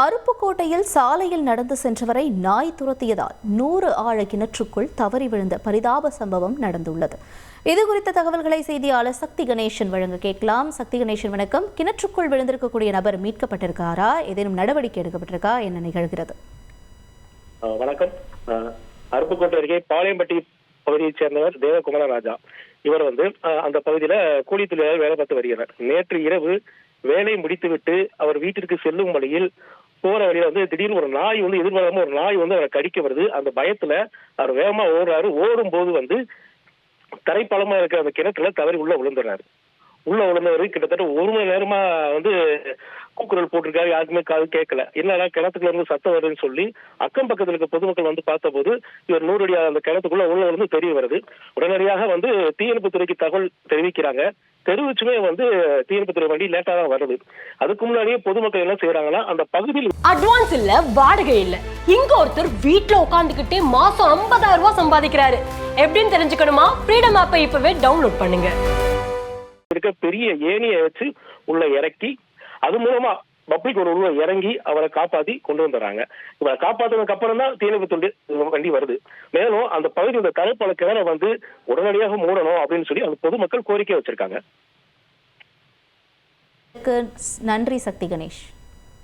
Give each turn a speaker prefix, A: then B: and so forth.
A: அருப்புக்கோட்டையில் சாலையில் நடந்து சென்றவரை நாய் துரத்தியதால் நூறு ஆழ கிணற்றுக்குள் தவறி விழுந்த பரிதாப சம்பவம் நடந்துள்ளது. இது குறித்த தகவல்களை செய்தியாளர் சக்தி கணேசன் வழங்க கேட்கலாம். சக்தி கணேசன் வணக்கம். கிணற்றுக்குள் விழுந்திருக்கக்கூடிய நபர் மீட்கப்பட்டிருக்காரா? ஏதேனும் நடவடிக்கை எடுக்கப்பட்டிருக்கா? என்ன நிகழ்கிறது?
B: வணக்கம். அருப்புக்கோட்டை அருகே பாளையம்பட்டி பகுதியைச் சேர்ந்தவர் தேவகுமார ராஜா. இவர் வந்து அந்த பகுதியில கூலி தொழிலாளர் வேலை பார்த்து வருகிறார். நேற்று இரவு வேலை முடித்துவிட்டு அவர் வீட்டிற்கு செல்லும் வழியில் போற வழியில வந்து திடீர்னு ஒரு நாய் வந்து எதிர்பாராம ஒரு நாய் வந்து அவரை கடிக்க வருது. அந்த பயத்துல அவர் வேகமா ஓடுறாரு. ஓடும் போது வந்து தரைப்பழமா இருக்கிற அந்த கிணத்துல தவறி உள்ள விழுந்துறாரு உள்ள விழுந்தவர் கிட்டத்தட்ட ஒரு மணி நேரமா வந்து கூக்குரல் போட்டிருக்காரு யாருக்குமே காது கேட்கல. என்னடா கிணத்துக்குள்ள இருந்து சத்தம் வருதுன்னு சொல்லி அக்கம் பக்கத்துல இருக்க பொதுமக்கள் வந்து பார்த்தபோது இவர் நூறு அடி அந்த கிணத்துக்குள்ள உள்ள இருந்து தெரிய வருது. உடனடியாக வந்து தீயணைப்பு துறைக்கு தகவல் தெரிவிக்கிறாங்க. தெரிவிச்சுமே வந்து தீயணைப்பு துறை வண்டி லேட்டா தான் வருது. அதுக்கு முன்னாடியே பொதுமக்கள் என்ன செய்யறாங்கன்னா அந்த பகுதியில்
C: அட்வான்ஸ் இல்ல வாடகை இல்ல. இங்க ஒருத்தர் வீட்ல உட்காந்துக்கிட்டே மாசம் 50000 ரூபாய் சம்பாதிக்கிறாரு. எப்படின்னு தெரிஞ்சுக்கணுமா? ஃப்ரீடம் ஆப்பை இப்பவே டவுன்லோட் பண்ணுங்க.
B: இருக்க பெரிய ஏணியை வச்சு உள்ள இறக்கி அது மூலமா பப்ளிக் ஒரு உருவம் இறங்கி அவரை காப்பாத்தி கொண்டு வந்துடுறாங்க. இவரை காப்பாத்தினதுக்கு அப்புறம் தான் தீயணைப்பு தொண்டு வண்டி வருது. மேலும் அந்த பகுதி இந்த தரைப்பழ கிணற வந்து உடனடியாக மூடணும் அப்படின்னு சொல்லி அந்த பொதுமக்கள் கோரிக்கை வச்சிருக்காங்க.
A: நன்றி சக்தி கணேஷ்.